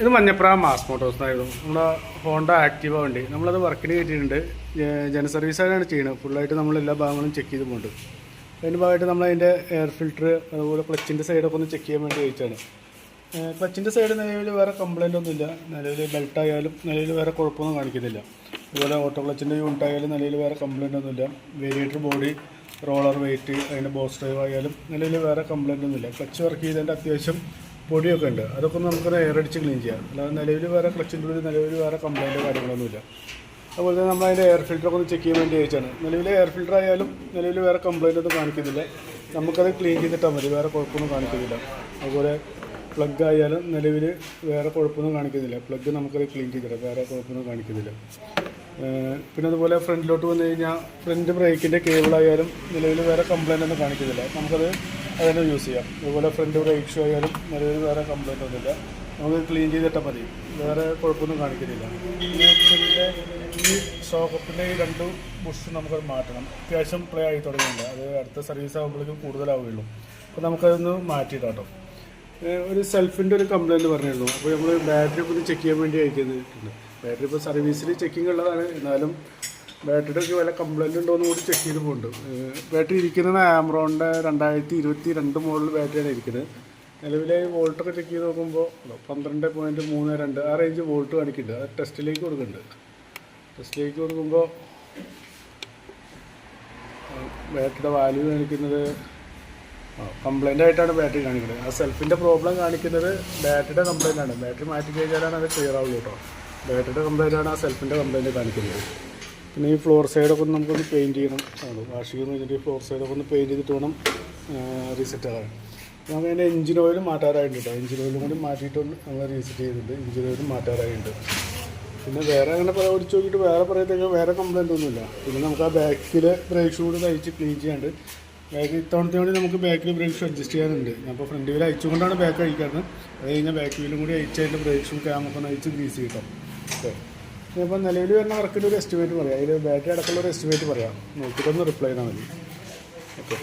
ഇത് Manjapra mass Motors ആയിരുന്നു. നമ്മുടെ ഹോണ്ട ആക്റ്റീവ വണ്ടി. നമ്മളത് വർക്കിന് കയറ്റിയിട്ടുണ്ട്. ജന സർവീസാണ് ചെയ്യുന്നത്. ഫുള്ളായിട്ട് നമ്മൾ എല്ലാ ഭാഗങ്ങളും ചെക്ക് ചെയ്ത് പോകുന്നുണ്ട് അതിന്റെ ഭാഗമായിട്ട് നമ്മൾ അതിന്റെ എയർ ഫിൽറ്റർ അതുപോലെ ക്ലച്ചിന്റെ സൈഡൊക്കെ ഒന്ന് ചെക്ക് ചെയ്യാൻ വേണ്ടി ചോദിച്ചാണ് ക്ലച്ചിന്റെ സൈഡ് നിലവിൽ വേറെ കംപ്ലൈന്റ് ഒന്നുമില്ല നിലവിൽ ബെൽറ്റ് ആയാലും നിലവിൽ വേറെ കുഴപ്പമൊന്നും കാണിക്കുന്നില്ല. അതുപോലെ ഓട്ടോ ക്ലച്ചിന്റെ യൂണിറ്റ് ആയാലും നിലവിൽ വേറെ കംപ്ലൈന്റ് ഒന്നുമില്ല വേരിയേറ്റർ ബോഡി റോളർ വെയിറ്റ് അതിന്റെ ബോസ് ഡ്രൈവ് ആയാലും നിലവിൽ വേറെ കംപ്ലൈന്റ് ഒന്നുമില്ല ക്ലച്ച് വർക്ക് ചെയ്തതിന്റെ അത്യാവശ്യം പൊടിയൊക്കെ ഉണ്ട്. അതൊക്കെ ഒന്ന് നമുക്ക് എയറടിച്ച് ക്ലീൻ ചെയ്യാം. അല്ലാതെ നിലവിൽ വേറെ ക്ലച്ചിന്റെ ഉള്ളിൽ നിലവിൽ വേറെ കംപ്ലൈന്റോ കാര്യങ്ങളൊന്നുമില്ല. അതുപോലെ തന്നെ നമ്മൾ അതിന്റെ എയർ ഫിൽറ്ററൊക്കെ ഒന്ന് ചെക്ക് ചെയ്യാൻ വേണ്ടി അയച്ചാണ് നിലവിൽ എയർ ഫിൽറ്റർ ആയാലും നിലവിൽ വേറെ കംപ്ലൈന്റ് ഒന്നും കാണിക്കുന്നില്ല. നമുക്കത് ക്ലീൻ ചെയ്തിട്ടാൽ മതി. വേറെ കുഴപ്പമൊന്നും കാണിക്കുന്നില്ല. അതുപോലെ പ്ലഗ് ആയാലും നിലവിൽ വേറെ കുഴപ്പമൊന്നും കാണിക്കുന്നില്ല. പ്ലഗ് നമുക്കത് ക്ലീൻ ചെയ്തിടാം. വേറെ കുഴപ്പമൊന്നും കാണിക്കുന്നില്ല. പിന്നെ അതുപോലെ ഫ്രണ്ടിലോട്ട് വന്നു കഴിഞ്ഞാൽ ഫ്രണ്ട് ബ്രേക്കിന്റെ കേബിളായാലും നിലവിൽ വേറെ കംപ്ലൈന്റ് ഒന്നും കാണിക്കുന്നില്ല. നമുക്കത് അതിനെ യൂസ് ചെയ്യാം. അതുപോലെ ഫ്രണ്ട് ബ്രേക്ക് ഷോ ആയാലും നിലവിൽ വേറെ കംപ്ലൈന്റ് ഒന്നുമില്ല. നമുക്ക് ക്ലീൻ ചെയ്തിട്ടാൽ മതി. വേറെ കുഴപ്പമൊന്നും കാണിക്കുന്നില്ല പിന്നെ ഈ ഷോക്കപ്പിന്റെ ഈ രണ്ട് ബുഷ് നമുക്കത് മാറ്റണം. അത്യാവശ്യം പ്ലേ ആയി തുടങ്ങിയിട്ടുണ്ട്. അത് അടുത്ത സർവീസ് ആകുമ്പോഴേക്കും കൂടുതലാവുകയുള്ളൂ. അപ്പോൾ നമുക്കതൊന്ന് മാറ്റിയിടാം കേട്ടോ ഏഹ് ഒരു സെൽഫിന്റെ ഒരു കംപ്ലൈന്റ് പറഞ്ഞിരുന്നു. അപ്പോൾ നമ്മൾ ബാറ്ററി ഒന്ന് ചെക്ക് ചെയ്യാൻ വേണ്ടി അയക്കുന്നുണ്ട് ബാറ്ററി ഇപ്പോൾ സർവീസിൽ ചെക്കിംഗ് ഉള്ളതാണ്. എന്നാലും ബാറ്ററിയുടെ ഒക്കെ വല്ല കംപ്ലൈന്റ് ഉണ്ടോ എന്ന് കൂടി ചെക്ക് ചെയ്ത് പോകുന്നുണ്ട് ബാറ്ററി ഇരിക്കുന്നത് ആമറോണിന്റെ രണ്ടായിരത്തി ഇരുപത്തി രണ്ട് മോഡൽ ബാറ്ററിയാണ് ഇരിക്കുന്നത്. നിലവിലെ വോൾട്ടൊക്കെ ചെക്ക് ചെയ്ത് നോക്കുമ്പോൾ പന്ത്രണ്ട് പോയിന്റ് മൂന്ന് രണ്ട് ആ റേഞ്ച് വോൾട്ട് കാണിക്കുന്നുണ്ട്. അത് ടെസ്റ്റിലേക്ക് കൊടുക്കുന്നുണ്ട്. ടെസ്റ്റിലേക്ക് കൊടുക്കുമ്പോൾ ബാറ്ററിയുടെ വാല്യൂ കാണിക്കുന്നത് കംപ്ലൈന്റ് ആയിട്ടാണ് ബാറ്ററി കാണിക്കുന്നത്. ആ സെൽഫിന്റെ പ്രോബ്ലം കാണിക്കുന്നത് ബാറ്ററിയുടെ കംപ്ലൈന്റ് ആണ്. ബാറ്ററി മാറ്റി കഴിഞ്ഞാലാണ് അത് ക്ലിയർ ആവുള്ളൂ കേട്ടോ ബാറ്ററിയുടെ കംപ്ലൈന്റ് ആണ് ആ സെൽഫിന്റെ കംപ്ലൈന്റ് കാണിക്കുന്നത്. പിന്നെ ഈ ഫ്ലോർ സൈഡൊക്കെ ഒന്ന് നമുക്കൊന്ന് പെയിന്റ് ചെയ്യണം. ആണ് വാഷ് ചെയ്യുന്ന കഴിഞ്ഞിട്ട് ഈ ഫ്ലോർ സൈഡൊക്കെ ഒന്ന് പെയിന്റ് ചെയ്തിട്ട് വേണം റീസെറ്റ് ആകാൻ. നമുക്ക് അതിന്റെ എഞ്ചിൻ ഓയിൽ മാറ്റാറായിട്ടുണ്ട് കേട്ടോ എഞ്ചിൻ ഓയിലും കൂടി മാറ്റിയിട്ട് നമ്മൾ റീസെറ്റ് ചെയ്തിട്ടുണ്ട്. എഞ്ചിൻ ഓയിലും മാറ്റാറായിട്ടുണ്ട്. പിന്നെ വേറെ അങ്ങനെ പറയാൻ ഓടിച്ച് നോക്കിയിട്ട് വേറെ പറയത്തേക്ക് വേറെ കംപ്ലൈന്റ് ഒന്നുമില്ല. പിന്നെ നമുക്ക് ആ ബാക്കിൽ ബ്രേക്ക് ഷൂ കൂടി തയ്ച്ച് ക്ലീൻ ചെയ്യാണ്ട് ബാക്ക് ഇത്തവണത്തെ കൂടി നമുക്ക് ബാക്കിൽ ബ്രേക്ക് ഷൂ അഡ്ജസ്റ്റ് ചെയ്യാനുണ്ട്. ഞാൻ ഇപ്പോൾ ഫ്രണ്ട് വീൽ അയച്ചുകൊണ്ടാണ് ബാക്ക് അഴിക്കാറ് അത് കഴിഞ്ഞാൽ ബാക്ക് വീലും കൂടി അയച്ചതിന്റെ ബ്രേക്ക് ഷൂ ക്യാമൊക്കെ ഒന്ന് അയച്ച് ഗ്രീസ് കിട്ടും ഓക്കെ. ഇപ്പോൾ നിലവിൽ വരുന്ന വർക്കിന്റെ ഒരു എസ്റ്റിമേറ്റ് പറയാം. അതിൽ ബാറ്ററി അടക്കമുള്ള ഒരു എസ്റ്റിമേറ്റ് പറയാം. നോക്കിയിട്ടൊന്ന് റിപ്ലൈ ചെയ്താൽ മതി. ഓക്കെ